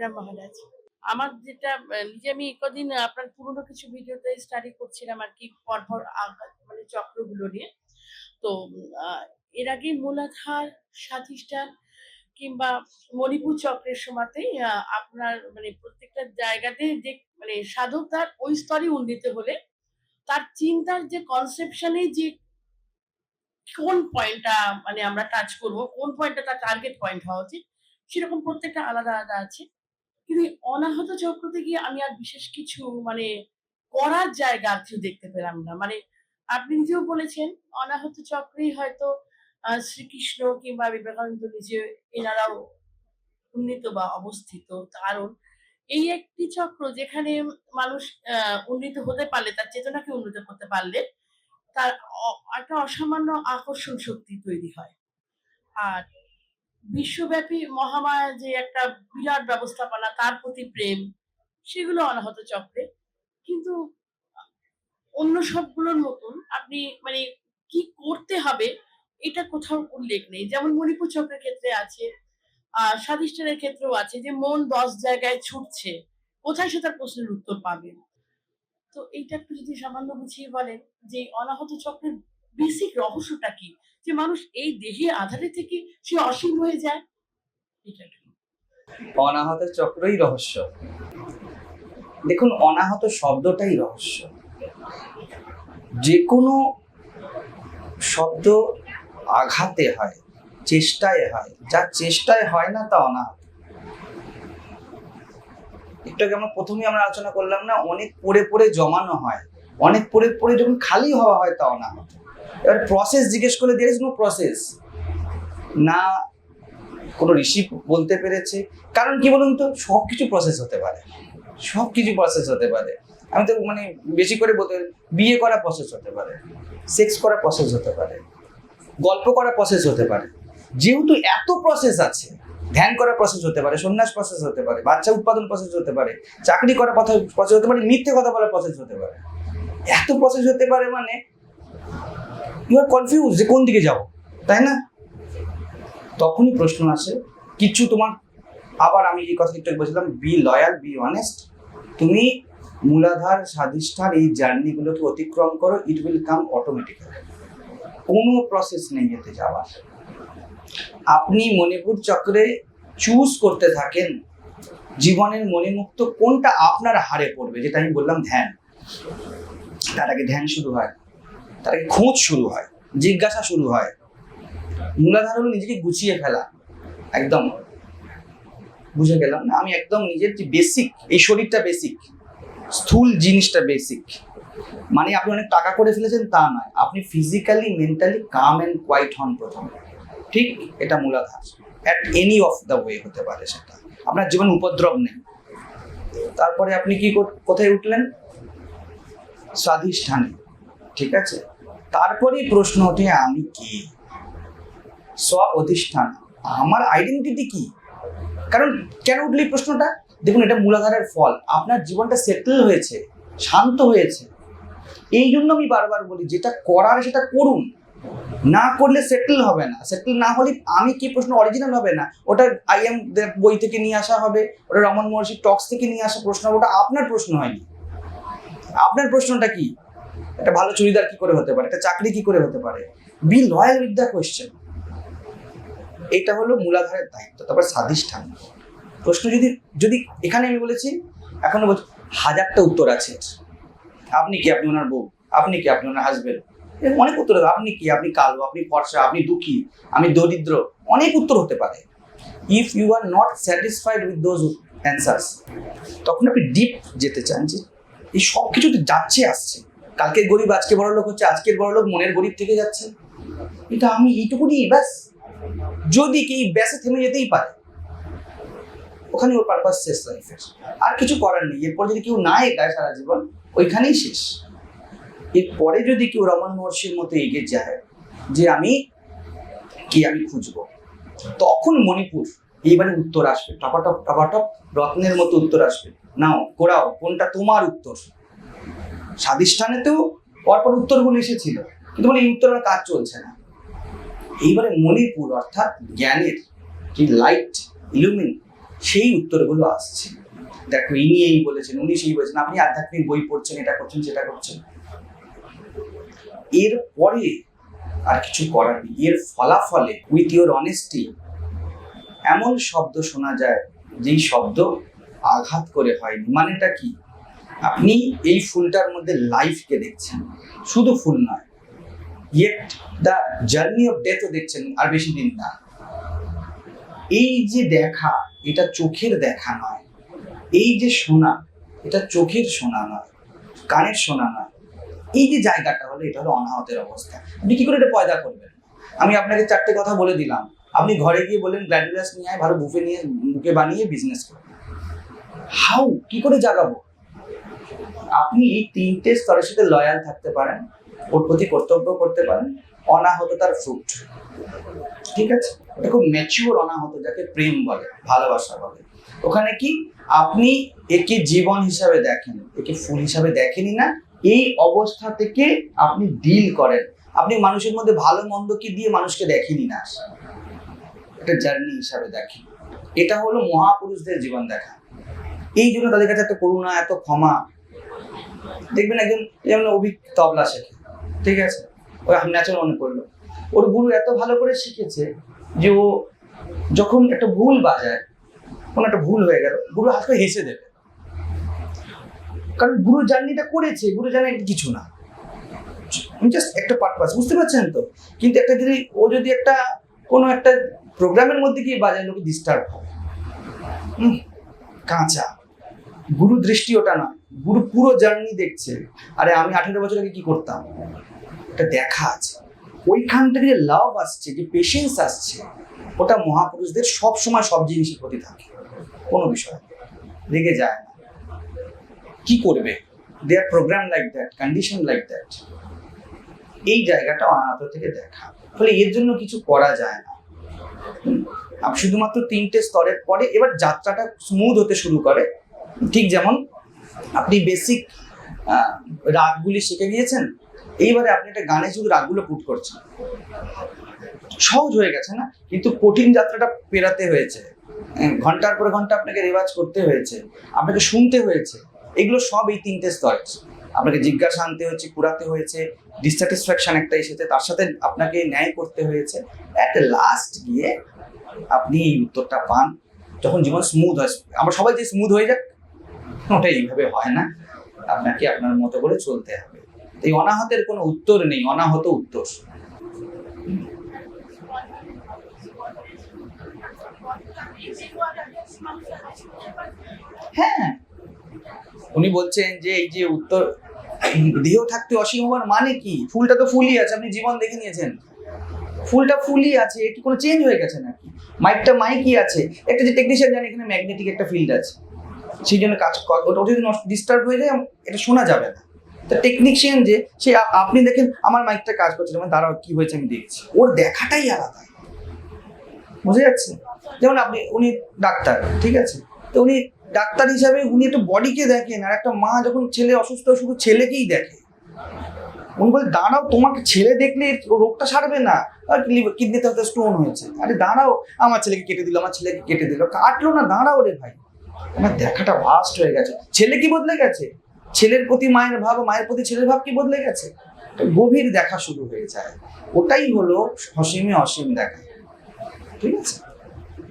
প্রণাম মহারাজ আমার যেটা নিজে আমি কদিন আপনার পুরোনো কিছু ভিডিওতে স্টাডি করছিলাম আর কি, পরপর মানে চক্রগুলো নিয়ে। তো এর আগে মূলাধার স্বাধিষ্ঠান কিংবা মণিপুর চক্রের সময়তেই আপনার মানে প্রত্যেকটা জায়গাতে যে মানে সাধক তার ওই স্তরে উন্নীত হলে তার চিন্তার যে কনসেপশনে যে কোন পয়েন্টটা মানে আমরা টাচ করব, কোন পয়েন্টটা তার টার্গেট পয়েন্ট হওয়া উচিত, সেরকম প্রত্যেকটা আলাদা আলাদা আছে। কিন্তু অনাহত চক্রতে গিয়ে আমি আর বিশেষ কিছু মানে করার জায়গা কিছু দেখতে পেলাম না। মানে আপনি নিজেও বলেছেন, অনাহত চক্রেই হয়তো শ্রীকৃষ্ণ কিংবা বিবেকানন্দ নিজে এনারাও উন্নীত বা অবস্থিত। কারণ এই একটি চক্র যেখানে মানুষ উন্নীত হতে পারলে, তার চেতনাকে উন্নীত করতে পারলে, তার একটা অসামান্য আকর্ষণ শক্তি তৈরি হয়। আর বিশ্বব্যাপী মহামায়া যে একটা বিরাট ব্যবস্থাপনা, তার প্রতি প্রেম, সেগুলো অনাহত চক্রে। কিন্তু অন্য সবগুলোর মতন আপনি মানে কি করতে হবে, এটা কোথাও উল্লেখ নেই। যেমন মণিপুর চক্রের ক্ষেত্রে আছে স্বাধিষ্ঠানের ক্ষেত্রেও আছে যে মন দশ জায়গায় ছুটছে, কোথায় সে তার প্রশ্নের উত্তর পাবে? তো এইটা একটু যদি সামান্য বুঝিয়ে বলেন যে অনাহত চক্রের বেসিক রহস্যটা কি? যে মানুষ এই দেহে আধারে থেকে সে অসীম হয়ে যায়? অনাহত চক্রই রহস্য। দেখুন, অনাহত শব্দটাই রহস্য। যে কোনো শব্দ আঘাতে হয়, চেষ্টায় হয়, যা চেষ্টায় হয় না তা অনাহত। একটু আমরা প্রথমে আমরা আলোচনা করলাম না, অনেক পড়ে পড়ে জমানো হয়, অনেক পড়ে পড়ে যখন খালি হওয়া হয় তা অনাহত। এবার প্রসেস জিজ্ঞেস করলে দের ইজ নো প্রসেস না কোনো ঋষি বলতে পেরেছে কারণ কি বলুন তো সব কিছু প্রসেস হতে পারে সব কিছু প্রসেস হতে পারে আমি তো মানে বেশি করে বলতে বিয়ে করা প্রসেস হতে পারে সেক্স করা প্রসেস হতে পারে গল্প করা প্রসেস হতে পারে যেহেতু এত প্রসেস আছে ধ্যান করার প্রসেস হতে পারে সন্ন্যাস প্রসেস হতে পারে বাচ্চা উৎপাদন প্রসেস হতে পারে চাকরি করার প্রসেস হতে পারে মিথ্যে কথা বলার প্রসেস হতে পারে এত প্রসেস হতে পারে মানে ইউ আর কনফিউজ যে কোন দিকে যাব, তাই না? তখনই প্রশ্ন আসে, কিছু তোমার আবার আমি এই কথা একটু বলছিলাম বি লয়াল বি অনেস্ট তুমি মূলাধার, স্বাধিষ্ঠান, এই জার্নিগুলোকে অতিক্রম করো ইট উইল কাম অটোমেটিক্যালি কোনো প্রসেস নেই এতে যাওয়ার। আপনি মণিপুর চক্রে চুজ করতে থাকেন, জীবনের মণিমুক্ত কোনটা আপনার হারে পড়বে, যেটা আমি বললাম ধ্যান। তার আগে ধ্যান শুরু হয়। তার খোঁজ শুরু হয়, জিজ্ঞাসা শুরু হয়। মূলাধার হলো নিজেকে গুছিয়ে ফেলা, একদম। বুঝে গেলাম না? আমি একদম নিজের যে বেসিক এই শরীরটা বেসিক স্থূল জিনিসটা বেসিক মানে আপনি অনেক টাকা করে ফেলেছেন তা নয়, আপনি physically mentally calm and quiet হন প্রথমে। ঠিক এটা মূলাধার। At any of the way হতে পারে সেটা। আপনার জীবন উপদ্রব নেই। তারপরে আপনি কি, কোথায় উঠলেন? স্বাধিষ্ঠানে। ঠিক আছে? তারপরেই প্রশ্ন ওঠে, আমি কে? স্ব অধিষ্ঠান আমার আইডেন্টিটি কি? কারণ কেন উঠলি প্রশ্নটা? দেখুন, এটা মূলাধারের ফল। আপনার জীবনটা সেটেল হয়েছে, শান্ত হয়েছে। এই জন্য আমি বারবার বলি, যেটা করার সেটা করুন। না করলে সেটেল হবে না। সেটেল না হলে আমি কি প্রশ্ন অরিজিনাল হবে না? ওটা আই এম বই থেকে নিয়ে আসা হবে, ওটা রমন মহর্ষি টক্স থেকে নিয়ে আসা প্রশ্ন ওটা আপনার প্রশ্ন হয়নি। আপনার প্রশ্নটা কি? একটা ভালো চুড়িদার কি করে হতে পারে? একটা চাকরি কি করে হতে পারে? Be loyal with the question এটা হলো মূলাধারের দায়িত্ব। তারপর স্বাধিষ্ঠান। প্রশ্ন যদি যদি এখানে আমি বলেছি, এখনও হাজারটা উত্তর আছে। আপনি কি? আপনি ওনার বউ। আপনি কি? আপনি ওনার হাজবেন্ড অনেক উত্তর আপনি কি? আপনি কালো, আপনি ফর্সা, আপনি দুঃখী, আমি দরিদ্র। অনেক উত্তর হতে পারে। If you are not satisfied with those answers তখন আপনি ডিপ যেতে চান যে, এই সব কিছুতে যাচ্ছে, আসছে। কালকের গরিব, আজকে বড় লোক হচ্ছে, আজকের বড় লোক মনের গরিব থেকে যাচ্ছে। কিন্তু আমি এইটুকুনি, ব্যাস। যদি কি ব্যাসে থেমে যেতেই পারে, ওখানে ওর পারপাস শেষ লাইফের আর কিছু করার নেই। এরপর যদি কেউ না এগায় সারা জীবন, ওইখানেই শেষ। এরপরে যদি কেউ রমন মহর্ষির মতো এগিয়ে যায়, যে আমি, কি আমি খুঁজবো? তখন মণিপুর, এইবারে উত্তর আসবে। টপাটপ টপাটপ, রত্নের মতো উত্তর আসবে। নাও কোরাও কোনটা তোমার উত্তর? স্বাধিষ্ঠানেতেও পরপর উত্তরগুলো এসেছিল। কিন্তু বলে এই উত্তর কাজ চলছে না। এইবারে মণিপুর অর্থাৎ জ্ঞানের যে লাইট ইলুমিন সেই উত্তরগুলো আসছে। দেখো, ইনি এই বলেছেন, উনি সেই বলেছেন, আপনি আধ্যাত্মিক বই পড়ছেন, এটা করছেন, সেটা করছেন। এর পরে আর কিছু করার নেই। এর ফলাফলে উইথ ইউর অনেস্টি এমন শব্দ শোনা যায়, যেই শব্দ আঘাত করে হয়নি। মানেটা কি? আপনি এই ফুলটার মধ্যে লাইফকে দেখছেন। শুধু ফুল নয় ইয়েট দ্য জার্নি অফ ডেথও দেখছেন, আর বেশি দিন না। এই যে দেখা, এটা চোখের দেখা নয়। এই যে শোনা, এটা চোখের শোনা নয়, কানের শোনা নয়। এই যে জায়গাটা হলো, এটা হলো অনাহতের অবস্থা। আপনি কি করে এটা পয়দা করবেন? আমি আপনাকে চারটে কথা বলে দিলাম। আপনি ঘরে গিয়ে বললেন গ্ল্যাডুলাস নিয়ে আয়, ভালো বুফে নিয়ে মুখে বানিয়ে বিজনেস করবেন হাউ কি করে জাগাবো? আপনি এই তিনটে স্তরের সাথে লয়াল থাকতে পারেন, ওর প্রতি কর্তব্য করতে পারেন অনাহততার ফ্রুট ঠিক আছে? এটা খুব ম্যাচিওর অনাহত, যাকে প্রেম বলে, ভালোবাসা বলে। ওখানে কি? আপনি একে জীবন হিসাবে দেখেন, একে ফুল হিসাবে দেখেনই না, এই অবস্থা থেকে আপনি ডিল করেন। আপনি মানুষের মধ্যে ভালো মন্দ কি দিয়ে মানুষকে দেখেনই না। একটা জার্নি হিসাবে দেখেন। এটা হলো মহাপুরুষদের জীবন দেখা। এই জন্য তাদের কাছে এত করুণা, এত ক্ষমা দেখবেন একজন যেমন অভিক তবলা শেখে, ঠিক আছে? ওই নাচন মনে করল ওর গুরু এত ভালো করে শিখেছে যে ও যখন একটা ভুল বাজায়, কোনো একটা ভুল হয়ে গেল, গুরু হাত করে হেসে দেবে। কারণ গুরু জার্নিটা করেছে, গুরু জানে কিছু না। জাস্ট একটা পারপাস বুঝতে পারছেন তো? কিন্তু একটা যদি ও যদি একটা, কোনো একটা প্রোগ্রামের মধ্যে গিয়ে বাজায়, লোকে ডিস্টার্ব হবে কাঁচা। গুরু দৃষ্টি ওটা না গুরু পুরো জার্নি দেখছে। আরে আমি আঠেরো বছর আগে কি করতাম? এটা দেখা আছে। ওইখান থেকে যে লাভ আসছে, যে পেশেন্স আসছে। ওটা মহাপুরুষদের সব সময় সব জিনিসের প্রতি থাকে। কোনো বিষয় রেগে যায় না। কি করবে? They are programme like that condition like that এই জায়গাটা অনাহত থেকে দেখা। ফলে এর জন্য কিছু করা যায় না। শুধুমাত্র তিনটে স্তরের পরে এবার যাত্রাটা স্মুথ হতে শুরু করে। ঠিক যেমন আপনি বেসিক রাগগুলি শিখে গিয়েছেন এইবারে আপনি একটা গানে শুধু রাগগুলো পুট করছেন। সহজ হয়ে গেছে না? কিন্তু কঠিন যাত্রাটা পেরাতে হয়েছে। ঘণ্টার পর ঘণ্টা আপনাকে রেওয়াজ করতে হয়েছে, আপনাকে শুনতে হয়েছে। এগুলো সব এই তিনটে স্তরে আপনাকে জিজ্ঞাসা আনতে হয়েছে, কুড়াতে হয়েছে ডিসস্যাটিসফ্যাকশন একটা এসেছে তার সাথে আপনাকে ন্যায় করতে হয়েছে। অ্যাট লাস্ট গিয়ে আপনি এই উত্তরটা পান। যখন জীবন স্মুথ হয়, আমরা সবাই যে স্মুথ হয়ে যাক ওটা এইভাবে হয় না। আপনাকে আপনার মতো করে চলতে হবে। এই অনাহতের কোনো উত্তর নেই, অনাহত উত্তর। হ্যাঁ। উনি বলছেন যে, এই যে উত্তর, দেহ থাকতে অসীম হওয়ার মানে কি? ফুলটা তো ফুলই আছে, আপনি জীবন দেখে নিয়েছেন। ফুলটা ফুলই আছে এটি কোনো চেঞ্জ হয়ে গেছে নাকি? মাইকটা মাইকই আছে। একটা যে টেকনিশিয়ান জানে, এখানে ম্যাগনেটিক একটা ফিল্ড আছে। সেই জন্য কাজ ওটা যদি ডিস্টার্ব হয়ে যায়, এটা শোনা যাবে না। তা টেকনিশিয়ান যে, সে আপনি দেখেন, আমার মাইকটা কাজ করছে, যেমন দাঁড়াও, কি হয়েছে আমি দেখছি। ওর দেখাটাই আলাদা। বুঝে যাচ্ছে যেমন আপনি, উনি ডাক্তার, ঠিক আছে? তো উনি ডাক্তার হিসাবে উনি একটু বডিকে দেখেন, আর একটা মা যখন ছেলে অসুস্থ, শুধু ছেলেকেই দেখে। উনি বলে, দাঁড়াও, তোমাকে ছেলে দেখলে রোগটা সারবে না। আর কিডনিতে হয়তো স্টোন হয়েছে। আরে, দাঁড়াও, আমার ছেলেকে কেটে দিল, আমার ছেলেকে কেটে দিল। কাটলো না, দাঁড়াও রে ভাই। আমার দেখাটা ভাস্ট হয়ে গেছে। ছেলে কি বদলে গেছে? ছেলের প্রতি মায়ের ভাব, মায়ের প্রতি ছেলের ভাব কি বদলে গেছে? গভীর দেখা শুরু হয়ে যায়। ওটাই হলো অসীমে অসীম দেখা। ঠিক আছে?